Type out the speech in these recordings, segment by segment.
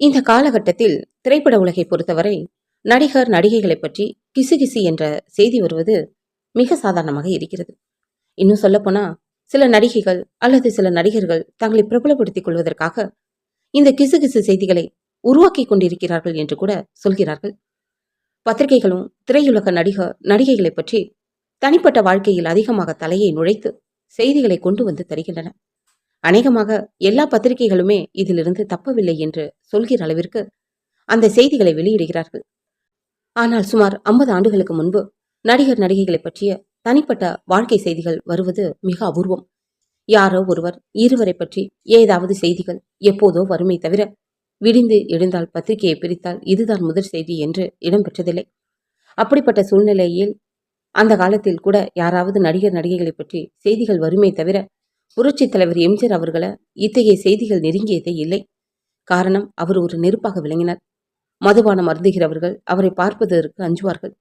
இந்த காலகட்டத்தில் திரைப்பட உலகை பொறுத்தவரை நடிகர் நடிகைகளை பற்றி கிசுகிசு என்ற செய்தி வருவது மிக சாதாரணமாக இருக்கிறது. இன்னும் சொல்லப்போனா சில நடிகைகள் அல்லது சில நடிகர்கள் தங்களை பிரபலப்படுத்திக் கொள்வதற்காக இந்த கிசுகிசு செய்திகளை உருவாக்கி கொண்டிருக்கிறார்கள் என்று கூட சொல்கிறார்கள். பத்திரிகைகளும் திரையுலக நடிகர் நடிகைகளை பற்றி தனிப்பட்ட வாழ்க்கையில் அதிகமாக தலையை நுழைத்து செய்திகளை கொண்டு வந்து தருகின்றன. அநேகமாக எல்லா பத்திரிகைகளுமே இதிலிருந்து தப்பவில்லை என்று சொல்கிற அளவிற்கு அந்த செய்திகளை வெளியிடுகிறார்கள். ஆனால் சுமார் ஐம்பது ஆண்டுகளுக்கு முன்பு நடிகர் நடிகைகளை பற்றிய தனிப்பட்ட வாழ்க்கை செய்திகள் வருவது மிக அபூர்வம். யாரோ ஒருவர் இருவரை பற்றி ஏதாவது செய்திகள் எப்போதோ வறுமை தவிர விடிந்து எழுந்தால் பத்திரிகையை பிரித்தால் இதுதான் முதல் செய்தி என்று இடம்பெற்றதில்லை. அப்படிப்பட்ட சூழ்நிலையில் அந்த காலத்தில் கூட யாராவது நடிகர் நடிகைகளை பற்றி செய்திகள் வருமே தவிர புரட்சித் தலைவர் எம்ஜிஆர் அவர்களை இத்தகைய செய்திகள் நெருங்கியதே இல்லை. காரணம் அவர் ஒரு நெருப்பாக விளங்கினார். மதுபானம் அருந்துகிறவர்கள் அவரை பார்ப்பதற்கு அஞ்சுவார்கள்.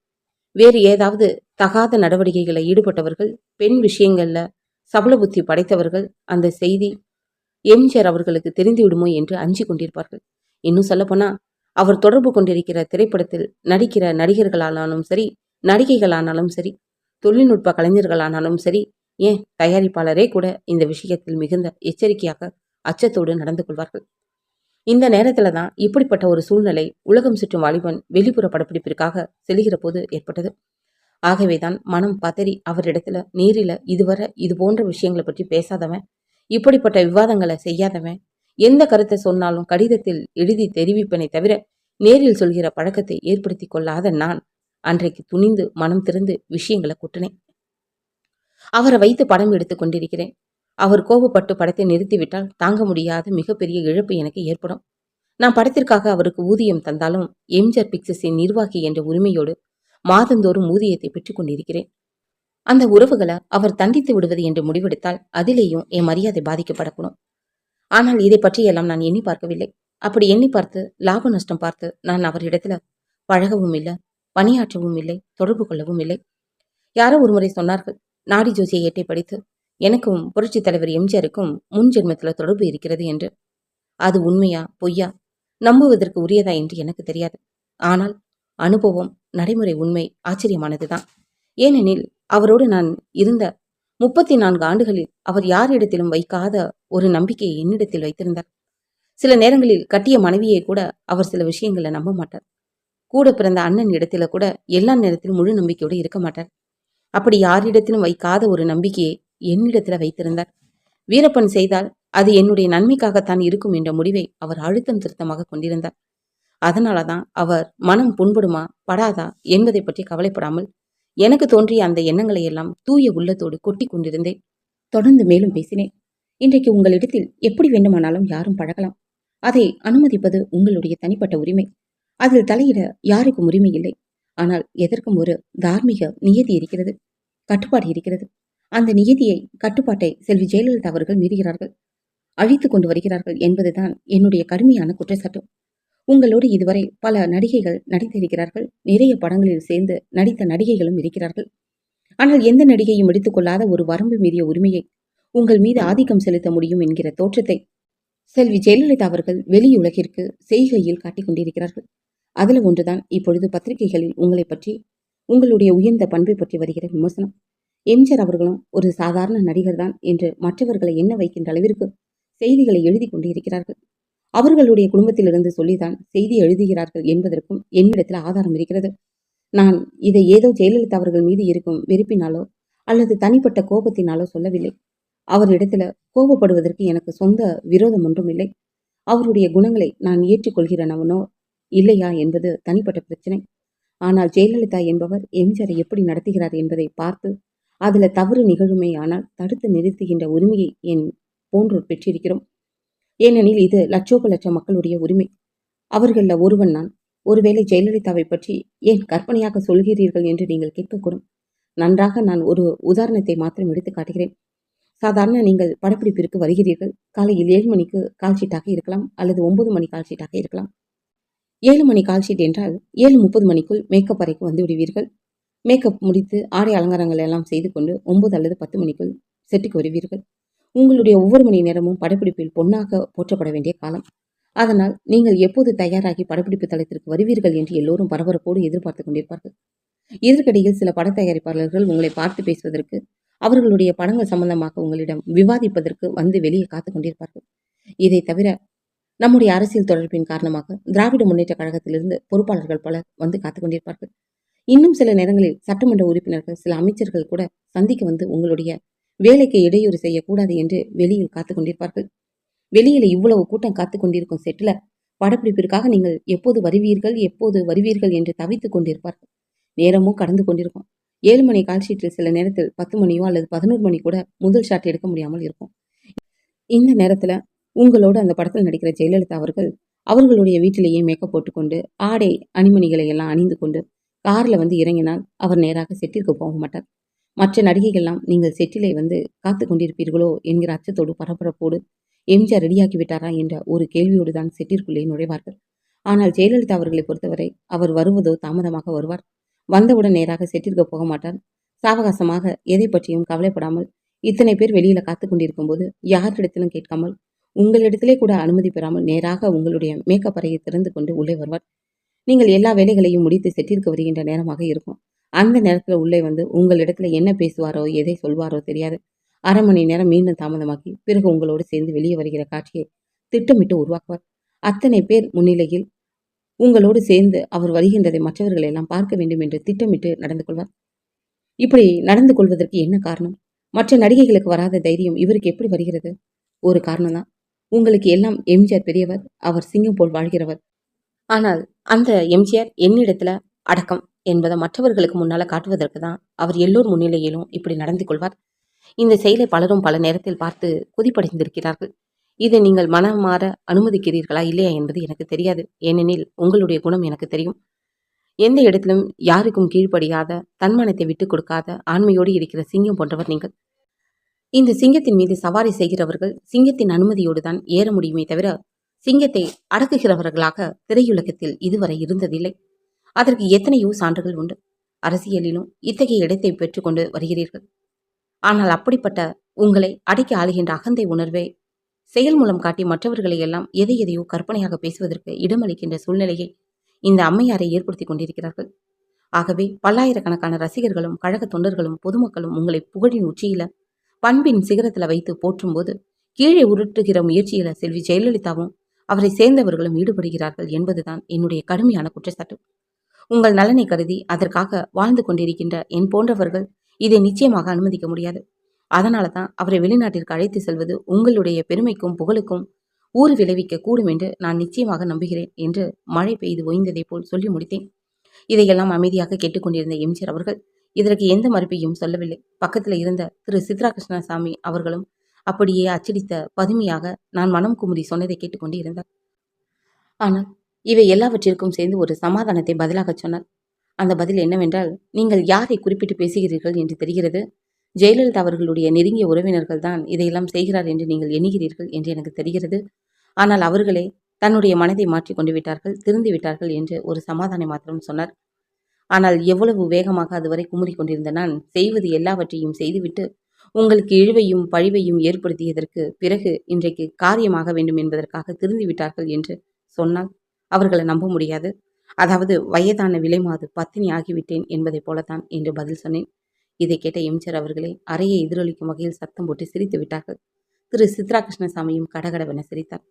வேறு ஏதாவது தகாத நடவடிக்கைகளை ஈடுபட்டவர்கள் பெண் விஷயங்களில் சபல புத்தி படைத்தவர்கள் அந்த செய்தி எம்ஜிஆர் அவர்களுக்கு தெரிந்து விடுமோ என்று அஞ்சி கொண்டிருப்பார்கள். இன்னும் சொல்லப்போனால் அவர் தொடர்பு கொண்டிருக்கிற திரைப்படத்தில் நடிக்கிற நடிகர்களானாலும் சரி நடிகைகளானாலும் சரி தொழில்நுட்ப கலைஞர்களானாலும் சரி ஏன் தயாரிப்பாளரே கூட இந்த விஷயத்தில் மிகுந்த எச்சரிக்கையாக அச்சத்தோடு நடந்து கொள்வார்கள்? இந்த நேரத்தில் தான் இப்படிப்பட்ட ஒரு சூழ்நிலை உலகம் சுற்றும் வாலிபன் வெளிப்புற படப்பிடிப்பிற்காக செல்கிற போது ஏற்பட்டது. ஆகவேதான் மனம் பதறி அவரிடத்துல நேரில் இதுவரை இது போன்ற விஷயங்களை பற்றி பேசாதவன் இப்படிப்பட்ட விவாதங்களை செய்யாதவன் எந்த கருத்தை சொன்னாலும் கடிதத்தில் எழுதி தெரிவிப்பனை தவிர நேரில் சொல்கிற பழக்கத்தை ஏற்படுத்தி கொள்ளாத நான் அன்றைக்கு துணிந்து மனம் திறந்து விஷயங்களை கூட்டினேன். அவரை வைத்து படம் எடுத்துக் கொண்டிருக்கிறேன். அவர் கோபப்பட்டு படத்தை நிறுத்திவிட்டால் தாங்க முடியாத மிகப்பெரிய இழப்பு எனக்கு ஏற்படும். நான் படத்திற்காக அவருக்கு ஊதியம் தந்தாலும் எம்ஜிஆர் பிக்சர்ஸின் நிர்வாகி என்ற உரிமையோடு மாதந்தோறும் ஊதியத்தை பெற்றுக் கொண்டிருக்கிறேன். அந்த உறவுகளை அவர் தண்டித்து விடுவது என்று முடிவெடுத்தால் அதிலேயும் என் மரியாதை பாதிக்கப்படக்கூடும். ஆனால் இதை பற்றியெல்லாம் நான் எண்ணி பார்க்கவில்லை. அப்படி எண்ணி பார்த்து லாப நஷ்டம் பார்த்து நான் அவரிடத்துல பழகவும் இல்லை பணியாற்றவும் இல்லை தொடர்பு கொள்ளவும் இல்லை. யாரோ ஒருமுறை சொன்னார்கள் நாடி ஜோசியை ஏட்டை படித்து எனக்கும் புரட்சித் தலைவர் எம்ஜிஆருக்கும் முன் ஜென்மத்தில் தொடர்பு இருக்கிறது என்று. அது உண்மையா பொய்யா? நம்புவதற்கு உரியதா என்று எனக்கு தெரியாது. ஆனால் அனுபவம் நடைமுறை உண்மை ஆச்சரியமானதுதான். ஏனெனில் அவரோடு நான் இருந்த முப்பத்தி நான்கு ஆண்டுகளில் அவர் யாரிடத்திலும் வைக்காத ஒரு நம்பிக்கையை என்னிடத்தில் வைத்திருந்தார். சில நேரங்களில் கட்டிய மனைவியை கூட அவர் சில விஷயங்களை நம்ப மாட்டார். கூட பிறந்த அண்ணன் இடத்துல கூட எல்லா நேரத்திலும் முழு நம்பிக்கையோடு இருக்க மாட்டார். அப்படி யாரிடத்திலும் வைக்காத ஒரு நம்பிக்கையை என்னிடத்தில் வைத்திருந்தார். வீரப்பன் செய்தால் அது என்னுடைய நன்மைக்காகத்தான் இருக்கும் என்ற முடிவை அவர் அழுத்தம் திருத்தமாக கொண்டிருந்தார். அதனாலதான் அவர் மனம் புண்படுமா படாதா என்பதை பற்றி கவலைப்படாமல் எனக்கு தோன்றிய அந்த எண்ணங்களை எல்லாம் தூய உள்ளத்தோடு கொட்டி கொண்டிருந்தேன். தொடர்ந்து மேலும் பேசினேன். இன்றைக்கு உங்களிடத்தில் எப்படி வேண்டுமானாலும் யாரும் பழகலாம். அதை அனுமதிப்பது உங்களுடைய தனிப்பட்ட உரிமை. அதில் தலையிட யாருக்கும் உரிமை இல்லை. ஆனால் எதற்கும் ஒரு தார்மீக நியதி இருக்கிறது. கட்டுப்பாடு இருக்கிறது. அந்த நியதியை கட்டுப்பாட்டை செல்வி ஜெயலலிதா அவர்கள் மீறுகிறார்கள். அழித்து கொண்டு வருகிறார்கள் என்பதுதான் என்னுடைய கடுமையான குற்றச்சாட்டு. உங்களோடு இதுவரை பல நடிகைகள் நடித்திருக்கிறார்கள். நிறைய படங்களில் சேர்ந்து நடித்த நடிகைகளும் இருக்கிறார்கள். ஆனால் எந்த நடிகையும் எடுத்துக்கொள்ளாத ஒரு வரம்பு மீறிய உரிமையை உங்கள் மீது ஆதிக்கம் செலுத்த முடியும் என்கிற தோற்றத்தை செல்வி ஜெயலலிதா அவர்கள் வெளியுலகிற்கு செய்கையில் காட்டிக் கொண்டிருக்கிறார்கள். அதில் ஒன்றுதான் இப்பொழுது பத்திரிகைகளில் உங்களை பற்றி உங்களுடைய உயர்ந்த பண்பை பற்றி வருகிற விமர்சனம். எம்ஜிஆர் அவர்களும் ஒரு சாதாரண நடிகர் தான் என்று மற்றவர்களை என்ன வைக்கின்ற அளவிற்கு செய்திகளை எழுதி கொண்டு இருக்கிறார்கள் அவர்களுடைய குடும்பத்திலிருந்து சொல்லிதான் செய்தி எழுதுகிறார்கள் என்பதற்கும் என்னிடத்தில் ஆதாரம் இருக்கிறது. நான் இதை ஏதோ ஜெயலலிதா அவர்கள் மீது இருக்கும் வெறுப்பினாலோ அல்லது தனிப்பட்ட கோபத்தினாலோ சொல்லவில்லை. அவரிடத்துல கோபப்படுவதற்கு எனக்கு சொந்த விரோதம் ஒன்றும் இல்லை அவருடைய குணங்களை நான் ஏற்றுக்கொள்கிறனவனோ இல்லையா என்பது தனிப்பட்ட பிரச்சனை. ஆனால் ஜெயலலிதா என்பவர் எம்ஜிஆரை எப்படி நடத்துகிறார் என்பதை பார்த்து அதில் தவறு நிகழுமே ஆனால் தடுத்து நிறுத்துகின்ற உரிமையை என் போன்றோர் பெற்றிருக்கிறோம். ஏனெனில் இது லட்சோப லட்ச மக்களுடைய உரிமை. அவர்களில் ஒருவன் நான். ஒருவேளை ஜெயலலிதாவை பற்றி ஏன் கற்பனையாக சொல்கிறீர்கள் என்று நீங்கள் கேட்கக்கூடும். நன்றாக நான் ஒரு உதாரணத்தை மாத்திரம் எடுத்து காட்டுகிறேன். சாதாரண நீங்கள் படப்பிடிப்பிற்கு வருகிறீர்கள். காலையில் ஏழு மணிக்கு கால்ஷீட்டாக இருக்கலாம் அல்லது ஒன்பது மணி கால்ஷீட்டாக இருக்கலாம். ஏழு மணி கால் ஷீட் என்றால் ஏழு முப்பது மணிக்குள் மேக்கப் அறைக்கு வந்து விடுவீர்கள். மேக்கப் முடித்து ஆடை அலங்காரங்கள் எல்லாம் செய்து கொண்டு ஒன்பது அல்லது பத்து மணிக்குள் செட்டுக்கு வருவீர்கள். உங்களுடைய ஒவ்வொரு மணி நேரமும் படப்பிடிப்பில் பொன்னாக போற்றப்பட வேண்டிய காலம். அதனால் நீங்கள் எப்போது தயாராகி படப்பிடிப்பு தளத்திற்கு வருவீர்கள் என்று எல்லோரும் பரபரப்போடு எதிர்பார்த்து கொண்டிருப்பார்கள். இதற்கிடையில் சில பட தயாரிப்பாளர்கள் உங்களை பார்த்து பேசுவதற்கு அவர்களுடைய படங்கள் சம்பந்தமாக உங்களிடம் விவாதிப்பதற்கு வந்து வெளியே காத்து கொண்டிருப்பார்கள். இதை தவிர நம்முடைய அரசியல் தொடர்பின் காரணமாக திராவிட முன்னேற்ற கழகத்திலிருந்து பொறுப்பாளர்கள் பலர் வந்து காத்து கொண்டிருப்பார்கள். இன்னும் சில நேரங்களில் சட்டமன்ற உறுப்பினர்கள் சில அமைச்சர்கள் கூட சந்திக்க வந்து உங்களுடைய வேலைக்கு இடையூறு செய்யக்கூடாது என்று வெளியில் காத்து கொண்டிருப்பார்கள். வெளியில இவ்வளவு கூட்டம் காத்து கொண்டிருக்கும் செட்டில் படப்பிடிப்பிற்காக நீங்கள் எப்போது வருவீர்கள் எப்போது வருவீர்கள் என்று தவித்துக் கொண்டிருப்பார்கள். நேரமும் கடந்து கொண்டிருக்கும். ஏழு மணி கால் ஷீட்டில் சில நேரத்தில் பத்து மணியோ அல்லது பதினோரு மணி கூட முதல் ஷாட் எடுக்க முடியாமல் இருக்கும். இந்த நேரத்தில் உங்களோடு அந்த படத்தில் நடிக்கிற ஜெயலலிதா அவர்கள் அவர்களுடைய வீட்டிலேயே மேக்கப் போட்டுக்கொண்டு ஆடை அணிமணிகளை எல்லாம் அணிந்து கொண்டு காரில் வந்து இறங்கினால் அவர் நேராக செட்டிற்கு போக மாட்டார். மற்ற நடிகைகள்லாம் நீங்கள் செட்டிலே வந்து காத்து கொண்டிருப்பீர்களோ என்கிற அச்சத்தோடு பரபரப்போடு எம்ஜிஆர் ரெடியாக்கி விட்டாரா என்ற ஒரு கேள்வியோடு தான் செட்டிற்குள்ளே நுழைவார்கள். ஆனால் ஜெயலலிதா அவர்களை பொறுத்தவரை அவர் வருவதோ தாமதமாக வருவார். வந்தவுடன் நேராக செட்டிற்கு போக மாட்டார். சாவகாசமாக எதை பற்றியும் கவலைப்படாமல் இத்தனை பேர் வெளியில காத்து கொண்டிருக்கும் போது யாரிடத்திலும் கேட்காமல் உங்களிடத்திலே கூட அனுமதி பெறாமல் நேராக உங்களுடைய மேக்கப் அறையை திறந்து கொண்டு உள்ளே வருவார். நீங்கள் எல்லா வேலைகளையும் முடித்து செட்டிற்கு வருகின்ற நேரமாக இருக்கும். அந்த நேரத்தில் உள்ளே வந்து உங்களிடத்துல என்ன பேசுவாரோ எதை சொல்வாரோ தெரியாது. அரை மணி நேரம் மீண்டும் தாமதமாக்கி பிறகு உங்களோடு சேர்ந்து வெளியே வருகிற காட்சியை திட்டமிட்டு உருவாக்குவார். அத்தனை பேர் முன்னிலையில் உங்களோடு சேர்ந்து அவர் வருகின்றதை மற்றவர்கள் எல்லாம் பார்க்க வேண்டும் என்று திட்டமிட்டு நடந்து கொள்வார். இப்படி நடந்து கொள்வதற்கு என்ன காரணம்? மற்ற நடிகைகளுக்கு வராத தைரியம் இவருக்கு எப்படி வருகிறது? ஒரு காரணம் தான் உங்களுக்கு எல்லாம் எம்ஜிஆர் பெரியவர் அவர் சிங்கம் போல் வாழ்கிறவர். ஆனால் அந்த எம்ஜிஆர் என்னிடத்துல அடக்கம் என்பதை மற்றவர்களுக்கு முன்னால காட்டுவதற்கு தான் அவர் எல்லோர் முன்னிலையிலும் இப்படி நடந்து கொள்வார். இந்த செயலை பலரும் பல நேரத்தில் பார்த்து கொதிப்படைந்திருக்கிறார்கள். இதை நீங்கள் மனம் மாற அனுமதிக்கிறீர்களா இல்லையா என்பது எனக்கு தெரியாது. ஏனெனில் உங்களுடைய குணம் எனக்கு தெரியும். எந்த இடத்திலும் யாருக்கும் கீழ்ப்படியாத தன்மானத்தை விட்டுக் கொடுக்காத ஆண்மையோடு இருக்கிற சிங்கம் போன்றவர் நீங்கள். இந்த சிங்கத்தின் மீது சவாரி செய்கிறவர்கள் சிங்கத்தின் அனுமதியோடு தான் ஏற முடியுமே தவிர சிங்கத்தை அடக்குகிறவர்களாக திரையுலகத்தில் இதுவரை இருந்ததில்லை. அதற்கு எத்தனையோ சான்றுகள் உண்டு. அரசியலிலும் இத்தகைய இடத்தை பெற்றுக்கொண்டு வருகிறீர்கள். ஆனால் அப்படிப்பட்ட உங்களை அடக்கி ஆளுகின்ற அகந்தை உணர்வை செயல் மூலம் காட்டி மற்றவர்களை எல்லாம் எதை எதையோ கற்பனையாக பேசுவதற்கு இடமளிக்கின்ற சூழ்நிலையை இந்த அம்மையாரை ஏற்படுத்தி கொண்டிருக்கிறார்கள். ஆகவே பல்லாயிரக்கணக்கான ரசிகர்களும் கழக தொண்டர்களும் பொதுமக்களும் உங்களை புகழின் உச்சியில பண்பின் சிகரத்தில் வைத்து போற்றும் போது கீழே உருட்டுகிற முயற்சியில செல்வி ஜெயலலிதாவும் அவரை சேர்ந்தவர்களும் ஈடுபடுகிறார்கள் என்பதுதான் என்னுடைய கடுமையான குற்றச்சாட்டு. உங்கள் நலனை கருதி அதற்காக வாழ்ந்து கொண்டிருக்கின்ற என் போன்றவர்கள் இதை நிச்சயமாக அனுமதிக்க முடியாது. அதனால தான் அவரை வெளிநாட்டிற்கு அழைத்து செல்வது உங்களுடைய பெருமைக்கும் புகழுக்கும் ஊர் விளைவிக்க கூடும் என்று நான் நிச்சயமாக நம்புகிறேன் என்று மழை பெய்து ஓய்ந்ததை போல் சொல்லி முடித்தேன். இதையெல்லாம் அமைதியாக கேட்டுக்கொண்டிருந்த எம்ஜிஆர் அவர்கள் இதற்கு எந்த மறுப்பையும் சொல்லவில்லை. பக்கத்தில் இருந்த திரு. சித்ரா கிருஷ்ணசாமி அவர்களும் அப்படியே அச்சடித்த பதுமையாக நான் மனம் குமுறி சொன்னதை கேட்டுக்கொண்டு இருந்தார் ஆனால் இவை எல்லாவற்றிற்கும் சேர்ந்து ஒரு சமாதானத்தை பதிலாக சொன்னார். அந்த பதில் என்னவென்றால் நீங்கள் யாரை குறிப்பிட்டு பேசுகிறீர்கள் என்று தெரிகிறது. ஜெயலலிதா அவர்களுடைய நெருங்கிய உறவினர்கள் தான் இதையெல்லாம் செய்கிறார் என்று நீங்கள் எண்ணுகிறீர்கள் என்று எனக்கு தெரிகிறது. ஆனால் அவர்களே தன்னுடைய மனதை மாற்றிக்கொண்டு விட்டார்கள் திருந்து விட்டார்கள் என்று ஒரு சமாதானம் மாத்திரம் சொன்னார். ஆனால் எவ்வளவு வேகமாக அதுவரை குமுறி கொண்டிருந்த நான் செய்வது எல்லாவற்றையும் செய்துவிட்டு உங்களுக்கு இழிவையும் பழிவையும் ஏற்படுத்தியதற்கு பிறகு இன்றைக்கு காரியமாக வேண்டும் என்பதற்காக திருந்திவிட்டார்கள் என்று சொன்னால் அவர்களை நம்ப முடியாது. அதாவது வயதான விலைமாது பத்தினி ஆகிவிட்டேன் என்பதைப் போலத்தான் என்று பதில் சொன்னேன். இதை கேட்ட எம்ஜிஆர் அவர்களே அறையை எதிரொலிக்கும் வகையில் சத்தம் போட்டு சிரித்து விட்டார்கள் திரு சித்ரா கிருஷ்ணசாமியும் கடகடவென சிரித்தார்.